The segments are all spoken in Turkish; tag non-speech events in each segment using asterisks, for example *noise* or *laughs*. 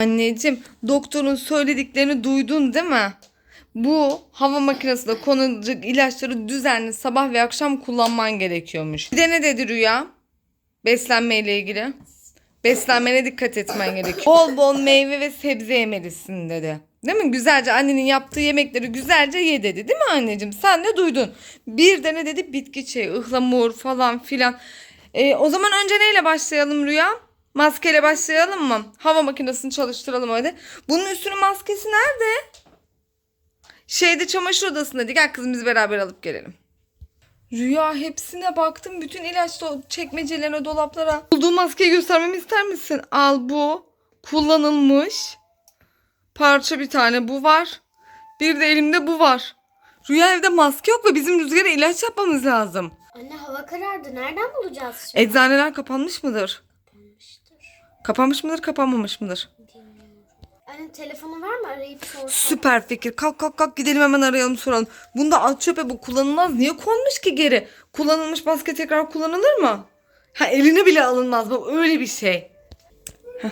Anneciğim doktorun söylediklerini duydun değil mi? Bu hava makinesinde konulacak ilaçları düzenli sabah ve akşam kullanman gerekiyormuş. Bir de ne dedi Rüya? Beslenmeyle ilgili. Beslenmene dikkat etmen gerekiyor. Bol bol meyve ve sebze yemelisin dedi. Değil mi? Güzelce annenin yaptığı yemekleri güzelce ye dedi. Değil mi anneciğim? Sen de duydun. Bir de ne dedi? Bitki çayı, ıhlamur falan filan. Ee, o zaman önce neyle başlayalım Rüya? Maskeyle başlayalım mı? Hava makinesini çalıştıralım hadi. Bunun üstünün maskesi nerede? Şeyde çamaşır odasında. Hadi gel kızım biz beraber alıp gelelim. Rüya hepsine baktım. Bütün ilaç çekmecelerine, dolaplara. Bulduğum maskeyi göstermemi ister misin? Al bu. Kullanılmış. Parça bir tane bu var. Bir de elimde bu var. Rüya evde maske yok ve bizim rüzgara ilaç yapmamız lazım. Anne hava karardı. Nereden bulacağız şimdi? Eczaneler kapanmış mıdır? Kapanmış mıdır, kapanmamış mıdır? Anne telefonu var mı? Arayıp sorsam. Süper fikir. Kalk kalk kalk gidelim hemen arayalım soralım. Bunda at çöpe bu kullanılmaz. Niye konmuş ki geri? Kullanılmış maske tekrar kullanılır mı? Ha eline bile alınmaz. Bu öyle bir şey. Heh,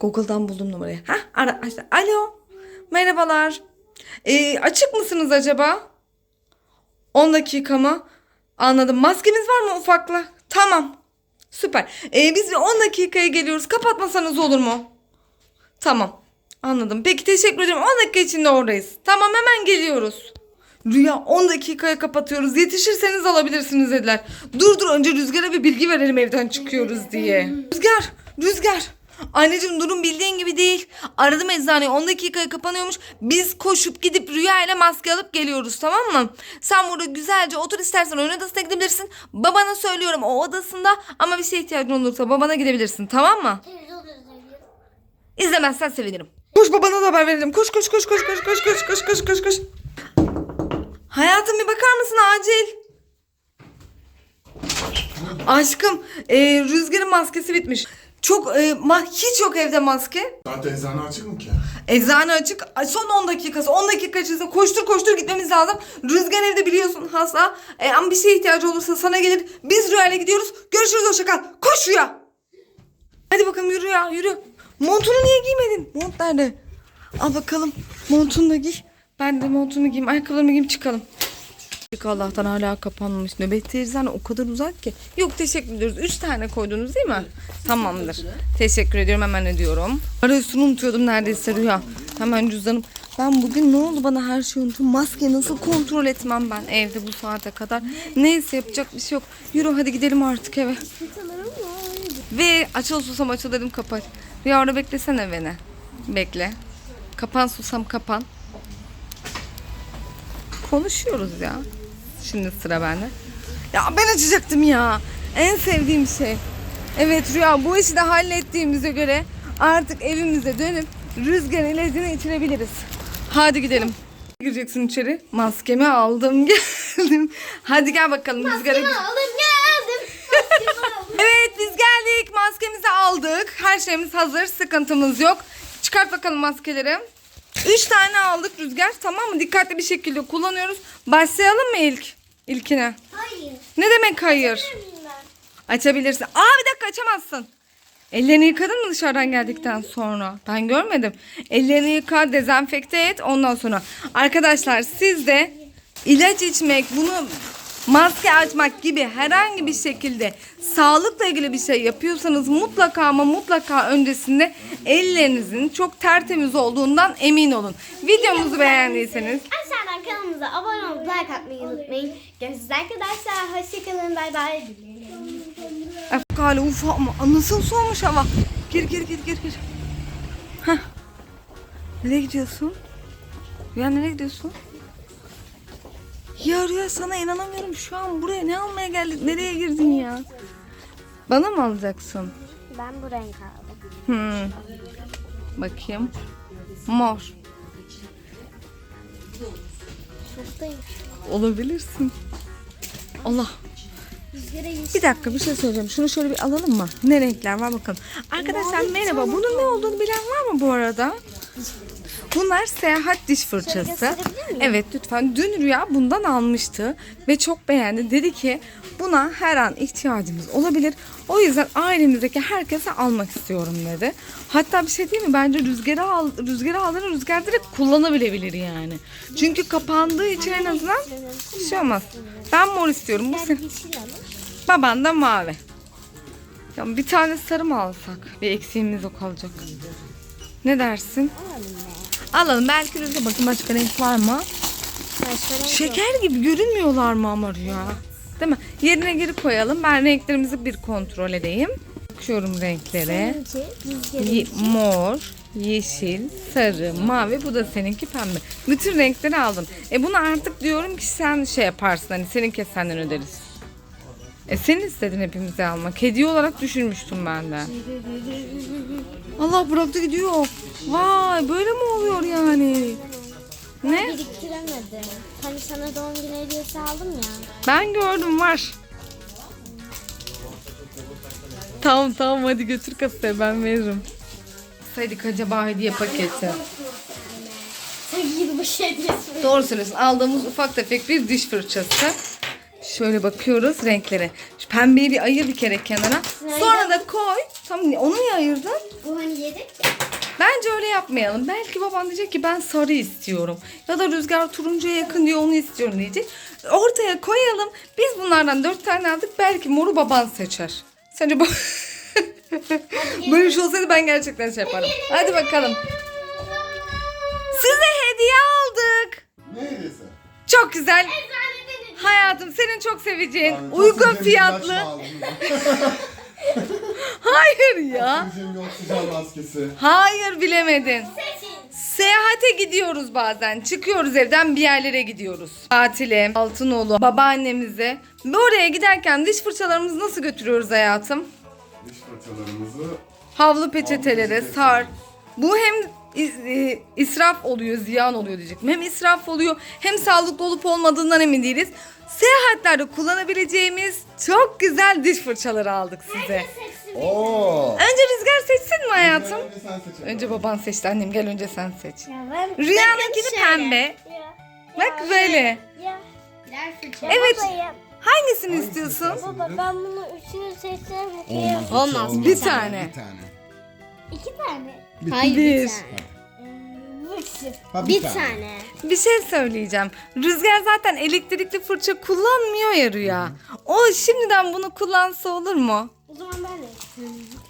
Google'dan buldum numarayı. Ha ara açtı. Alo. Merhabalar. Ee, açık mısınız acaba? 10 dakika mı? Anladım. Maskemiz var mı ufakla? Tamam. Süper. Ee, biz bir 10 dakikaya geliyoruz. Kapatmasanız olur mu? Tamam. Anladım. Peki teşekkür ederim. 10 dakika içinde oradayız. Tamam hemen geliyoruz. Rüya 10 dakikaya kapatıyoruz. Yetişirseniz alabilirsiniz dediler. Dur dur önce Rüzgar'a bir bilgi verelim evden çıkıyoruz diye. Rüzgar, Rüzgar. Anneciğim durum bildiğin gibi değil. Aradım eczaneyi 10 dakikaya kapanıyormuş. Biz koşup gidip Rüya ile maske alıp geliyoruz tamam mı? Sen burada güzelce otur istersen oyun odasına gidebilirsin. Babana söylüyorum o odasında ama bir şeye ihtiyacın olursa babana gidebilirsin tamam mı? İzlemezsen sevinirim. Koş babana da haber verelim. Koş koş koş koş koş koş koş koş koş koş koş. Hayatım bir bakar mısın acil? Aşkım e, Rüzgar'ın maskesi bitmiş. Çok e, ma- hiç yok evde maske. Zaten eczane açık mı ki? Eczane açık. Ay, Son 10 dakikası. 10 dakika içerisinde koştur koştur gitmemiz lazım. Rüzgar evde biliyorsun hasta. E, ama bir şeye ihtiyacı olursa sana gelir. Biz Rüya'yla gidiyoruz. Görüşürüz hoşça kal. Koş Rüya. Hadi bakalım yürü ya yürü. Montunu niye giymedin? Mont nerede? Al bakalım. Montunu da giy. Ben de montumu giyeyim. Ayakkabılarımı giyeyim çıkalım. Allah'tan hala kapanmış. Nöbet eczane o kadar uzak ki. Yok teşekkür ediyoruz. Üç tane koydunuz değil mi? Tamamdır. Teşekkür ediyorum hemen ödüyorum. Arayüzünü unutuyordum neredeyse Rüya. Hemen cüzdanım. Ben bugün ne oldu bana her şeyi unuttum. Maske nasıl kontrol etmem ben evde bu saate kadar. Neyse yapacak bir şey yok. Yürü hadi gidelim artık eve. Ve açıl susam açıl dedim kapat. Rüya orada beklesene beni. Bekle. Kapan susam kapan. Konuşuyoruz ya. Şimdi sıra bende. Ya ben açacaktım ya. En sevdiğim şey. Evet Rüya bu işi de hallettiğimize göre artık evimize dönüp rüzgar ilacını içirebiliriz. Hadi gidelim. Gireceksin içeri. Maskemi aldım *laughs* geldim. Hadi gel bakalım rüzgara. Geldim. Maskemi *laughs* alın. Evet biz geldik. Maskemizi aldık. Her şeyimiz hazır. Sıkıntımız yok. Çıkart bakalım maskeleri. Üç tane aldık Rüzgar. Tamam mı? Dikkatli bir şekilde kullanıyoruz. Başlayalım mı ilk? İlkine. Hayır. Ne demek hayır? Açabilirsin. Aa bir dakika açamazsın. Ellerini yıkadın mı dışarıdan geldikten sonra? Ben görmedim. Ellerini yıka, dezenfekte et ondan sonra. Arkadaşlar siz de ilaç içmek, bunu maske açmak gibi herhangi bir şekilde sağlıkla ilgili bir şey yapıyorsanız mutlaka ama mutlaka öncesinde ellerinizin çok tertemiz olduğundan emin olun. Videomuzu beğendiyseniz kanalımıza abone olup like atmayı unutmayın. Görüşürüz arkadaşlar. Hoşçakalın. Bay bay. Efkali ufa ama nasıl soğumuş hava. Gir gir gir gir gir. Heh. Nereye gidiyorsun? Rüya nereye gidiyorsun? Ya Rüya sana inanamıyorum. Şu an buraya ne almaya geldin? Nereye girdin ya? Bana mı alacaksın? Ben bu renk aldım. Hmm. Bakayım. Mor. Şuradayım. Olabilirsin. Allah. Bir dakika bir şey söyleyeceğim. Şunu şöyle bir alalım mı? Ne renkler var bakalım. Arkadaşlar merhaba. Bunun ne olduğunu bilen var mı bu arada? Bunlar seyahat diş fırçası. Evet lütfen. Dün Rüya bundan almıştı ve çok beğendi. Dedi ki Buna her an ihtiyacımız olabilir. O yüzden ailemizdeki herkese almak istiyorum dedi. Hatta bir şey değil mi? Bence rüzgara al, rüzgara aldığında rüzgar direkt kullanabilebilir yani. Çünkü kapandığı için en azından bir şey olmaz. Ben mor istiyorum. Bu alır. Baban da mavi. Ya bir tane sarı mı alsak? Bir eksiğimiz o kalacak. Ne dersin? Alalım be. Alalım. Belki rüzgar bakın başka renk var mı? Yok. Şeker gibi görünmüyorlar mı ama rüya? Değil mi? Yerine geri koyalım. Ben renklerimizi bir kontrol edeyim. Bakıyorum renklere. Ye- mor, yeşil, sarı, mavi. Bu da seninki pembe. Bütün renkleri aldım. E bunu artık diyorum ki sen şey yaparsın. Hani senin kesenden öderiz. E sen istedin hepimize almak. Hediye olarak düşürmüştüm ben de. Allah bıraktı gidiyor. Vay böyle mi oluyor yani? Ne? biriktiremedim. Hani sana doğum günü hediyesi aldım ya. Ben gördüm var. Tamam tamam hadi götür kasaya ben veririm. Saydık acaba hediye paketi. Yılbaşı hediyesi. Doğru söylüyorsun. Aldığımız ufak tefek bir diş fırçası. Şöyle bakıyoruz renklere. Şu pembeyi bir ayır bir kere kenara. Sonra da koy. Tamam onu niye ayırdın? Bu hani yedek ya. Bence öyle yapmayalım. Belki baban diyecek ki ben sarı istiyorum. Ya da rüzgar turuncuya yakın diyor onu istiyorum diyecek. Ortaya koyalım. Biz bunlardan dört tane aldık. Belki moru baban seçer. Sence bu... *laughs* Böyle bir şey olsaydı ben gerçekten şey yaparım. Hadi bakalım. Size hediye aldık. Ne hediyesi? Çok güzel. Hayatım senin çok seveceğin Yani uygun fiyatlı. *laughs* Hayır ya. Oksijen maskesi. Hayır bilemedin. Seyahate gidiyoruz bazen. Çıkıyoruz evden bir yerlere gidiyoruz. Tatile, Altınoğlu, babaannemize. Ve oraya giderken diş fırçalarımızı nasıl götürüyoruz hayatım? Diş fırçalarımızı Havlu peçetelere peçeteleri. sar. Bu hem is- e, israf oluyor, ziyan oluyor diyecektim. Hem israf oluyor hem sağlıklı olup olmadığından emin değiliz. Seyahatlerde kullanabileceğimiz çok güzel diş fırçaları aldık size. Oo. Önce Rüzgar seçsin mi hayatım? Önce sen seç. Önce baban seçti annem gel önce sen seç. Ya ben... Rüyanınki de Bakın şöyle. pembe. Ya. Bak böyle. Ya. Birer fırça. Evet. Babaya, Hangisini istiyorsun? Baba ben bunu üçünü seçsem Olmaz. Olmaz. Olmaz. Bir tane. Bir tane. İki tane. Bir Hayır Bir. bir tane. Ee, bu ikisi. Ha, bir bir tane. tane. Bir şey söyleyeceğim. Rüzgar zaten elektrikli fırça kullanmıyor ya Rüya. O şimdiden bunu kullansa olur mu? O zaman ben de.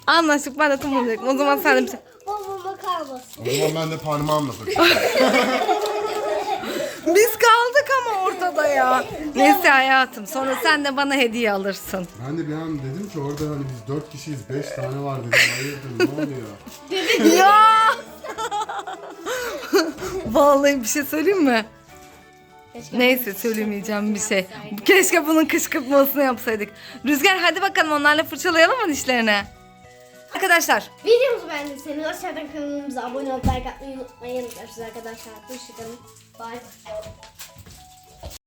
Anlaştık ben de tam olacaktım. O zaman sen de bir şey... Babama kalmasın. O zaman ben de parmağımla *laughs* takıyorum. Biz kaldık ama ortada ya. Neyse hayatım sonra sen de bana hediye alırsın. ben de bir an dedim ki orada hani biz dört kişiyiz, beş tane var dedim. Hayırdır ne oluyor? *laughs* ya! *laughs* Vallahi bir şey söyleyeyim mi? Neyse söylemeyeceğim bir şey. Keşke bunun kışkırtmasını yapsaydık. Rüzgar hadi bakalım onlarla fırçalayalım mı dişlerini? Arkadaşlar Videomuzu beğendiyseniz aşağıdan kanalımıza abone olup like atmayı unutmayın. Görüşürüz arkadaşlar. Hoşçakalın. Bye.